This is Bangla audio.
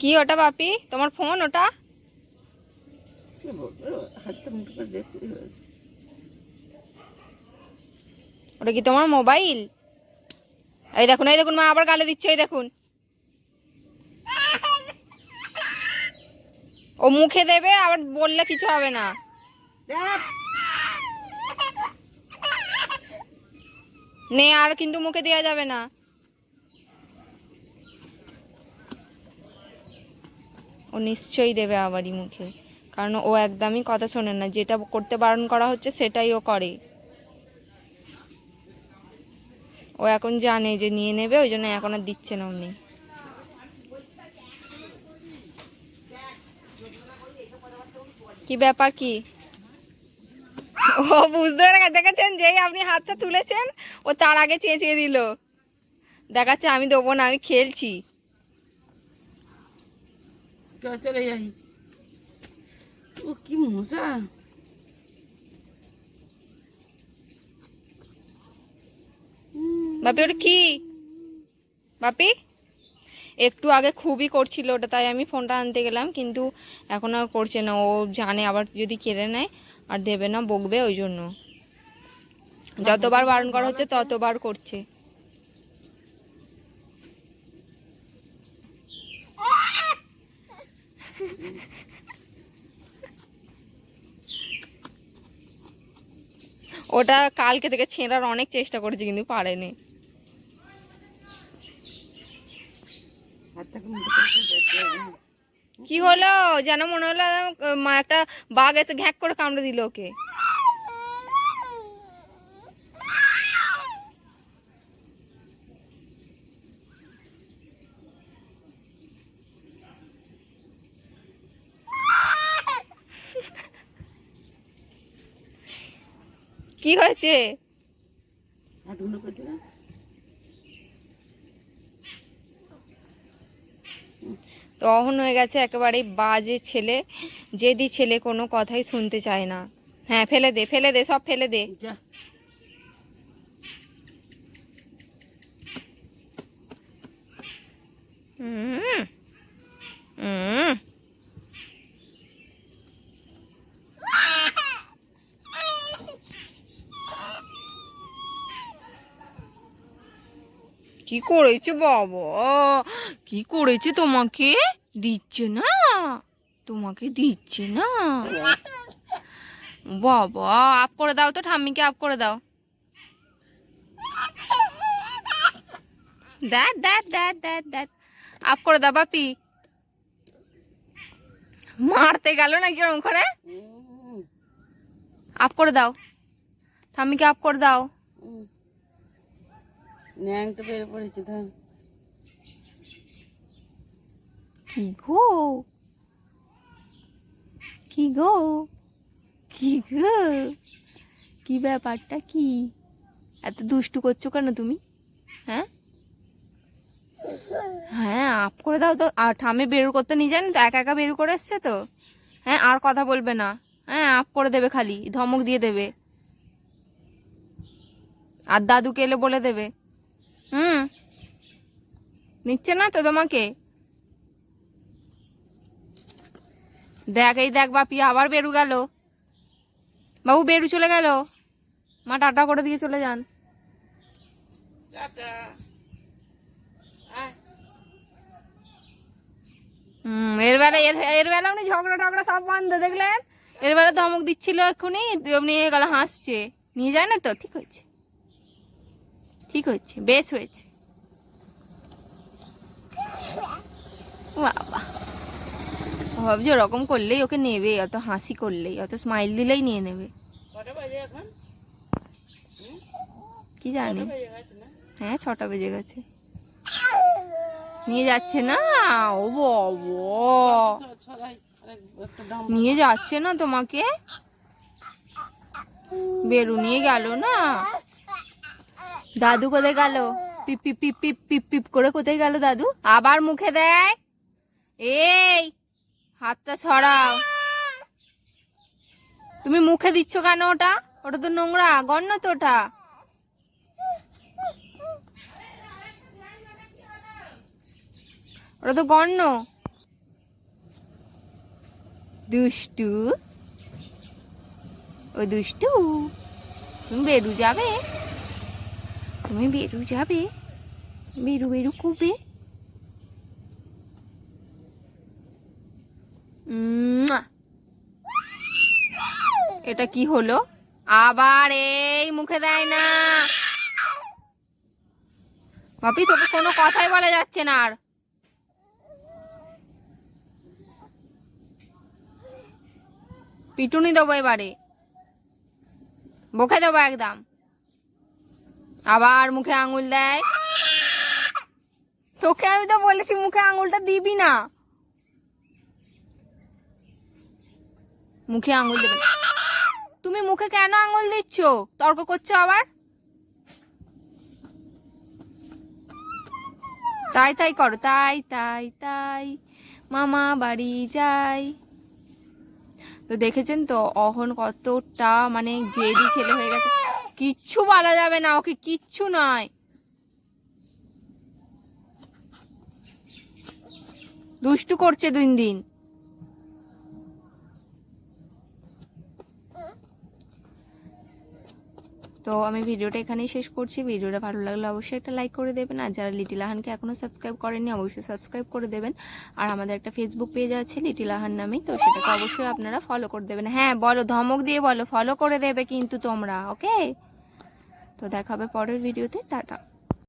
কি ওটা বাপি? তোমার ফোন ওটা? ওটা কি তোমার মোবাইল এই দেখুন এই দেখুন, মা আবার গালে দিচ্ছে, এই দেখুন। ও মুখে দেবে, আবার বললে কিছু হবে না। নে, আর কিন্তু মুখে দেওয়া যাবে না। নিশ্চয়ই দেবে আবারই মুখে। কারণ ও একদমই কথা শোনে না। যেটা করতে বারণ করা হচ্ছে, সেটাই ও করে। ও এখন জানে যে নিয়ে নেবে, ওই জন্য এখন আর দিচ্ছে না উনি। কি ব্যাপার কি? ও বুঝতে পেরে দেখেছেন যেই আপনি হাতটা তুলেছেন, ও তার আগে চেঁচিয়ে দিল। দেখাচ্ছে আমি দেবো না, আমি খেলছি। চল যাই। ও, কি মশা বাপি, ওটা কি? বাপি? একটু আগে খুবই করছিল ওটা, তাই আমি ফোনটা আনতে গেলাম, কিন্তু এখন আর করছে না। ও জানে আবার যদি কেড়ে নেয়, আর দেবে না, বকবে, ওই জন্য। যতবার বারণ করা হচ্ছে, ততবার করছে। ওটা কালকে থেকে ছেঁড়ার অনেক চেষ্টা করেছি, কিন্তু পারেনি। কি হলো? যেন মনে হলো মা একটা বাঘ এসে ঘ্যাক করে কামড়ে দিল ওকে। কি হয়েছে? হাতগুলো করছে না? তখন হয়ে গেছে একেবারে বাজে ছেলে। যেদি ছেলে কোনো কথাই শুনতে চায় না। হ্যাঁ ফেলে দে ফেলে দে সব ফেলে দে। হুম। কি করেছে বাবা? কি করেছে তোমাকে? দিচ্ছে না? তোমাকে দিচ্ছে না? বাবা আপ করে দাও তো ঠাম্মিকে আপ করে দাও। দেখ দেখ দেখ দেখ দেখ। আপ করে দাও বাপি। মারতে গেল নাকি ওরম করে আপ করে দাও। ঠাম্মিকে আপ করে দাও। বের পড়েছে কি গো? কি গো? কি গো? কি ব্যাপারটা কি? এত দুষ্টু করছ কেন তুমি? হ্যাঁ? হ্যাঁ আপ করে দাও তো। আর ঠামে বের করতে নিয়ে জানি তো, একা একা বের করে এসছে তো? হ্যাঁ আর কথা বলবে না। হ্যাঁ আপ করে দেবে খালি, ধমক দিয়ে দেবে। আর দাদুকে এলে বলে দেবে। হুম। নিচ্ছে না তো তোমাকে? দেখ এই দেখ বাপি আবার বেরু গেল। বাবু বেরু চলে গেল। মা টাটা করে দিয়ে চলে যান। হুম এর বেলা এর এর বেলা উনি ঝগড়া টগড়া সব বন্ধ দেখলেন? এর বেলা ধমক দিচ্ছিল এক্ষুনি এমনি গেল হাসছে। নিয়ে যায় না তো? ঠিক হয়েছে। ঠিক হয়েছে বেশ হয়েছে। বাবা। ভাবছি ওরকম করলেই ওকে নেবে অত হাসি করলেই অত স্মাইল দিলেই নিয়ে নেবে। কি জানি। হ্যাঁ ছটা বেজে গেছে। নিয়ে যাচ্ছে না? ও নিয়ে যাচ্ছে না তোমাকে? বেরু নিয়ে গেল না? দাদু কোথায় গেল? পিপ পিপ পিপ পিপ পিপ পিপ করে কোথায় গেল দাদু? আবার মুখে দেয়? এই, হাতটা ছড়াও তুমি মুখে দিচ্ছ কেন ওটা? ওটা তো নোংরা, গণ্য তো ওটা। ওটা তো গণ্য। দুষ্টু। ও দুষ্টু। তুমি বেরু যাবে। তুমি বেরু যাবে। বেরু বেরু কুবে? এটা কি হলো? আবার এই মুখে দেয় না। বাপি তোকে কোনো কথাই বলা যাচ্ছে না আর। পিটুনি দেবো এবারে। বকে দেবো একদম। আবার মুখে আঙুল দেয়। তোকে আমি তো বলেছি মুখে আঙুলটা দিবি না। মুখে আঙুল দেবে তুমি মুখে কেন আঙুল দিচ্ছ? তর্ক করছ আবার? তাই তাই করো। তাই তাই তাই, মামা বাড়ি যাই। তো দেখেছেন তো, অহন কতটা মানে জেদি ছেলে হয়ে গেছে। কিচ্ছু বলা যাবে না, ওকে কিচ্ছু নয়। দুষ্টু করছে দিন দিন। তো আমি ভিডিওটা এখানেই শেষ করছি। ভিডিওটা ভালো লাগলে অবশ্যই একটা লাইক করে দেবেন। আর যারা লিটিল আহানকে এখনও সাবস্ক্রাইব করেননি, অবশ্যই সাবস্ক্রাইব করে দেবেন। আর আমাদের একটা ফেসবুক পেজ আছে লিটিল আহান নামেই, তো সেটাকে অবশ্যই আপনারা ফলো করে দেবেন। হ্যাঁ বলো, ধমক দিয়ে বলো ফলো করে দেবে কিন্তু তোমরা ওকে তো দেখা হবে পরের ভিডিওতে টাটা।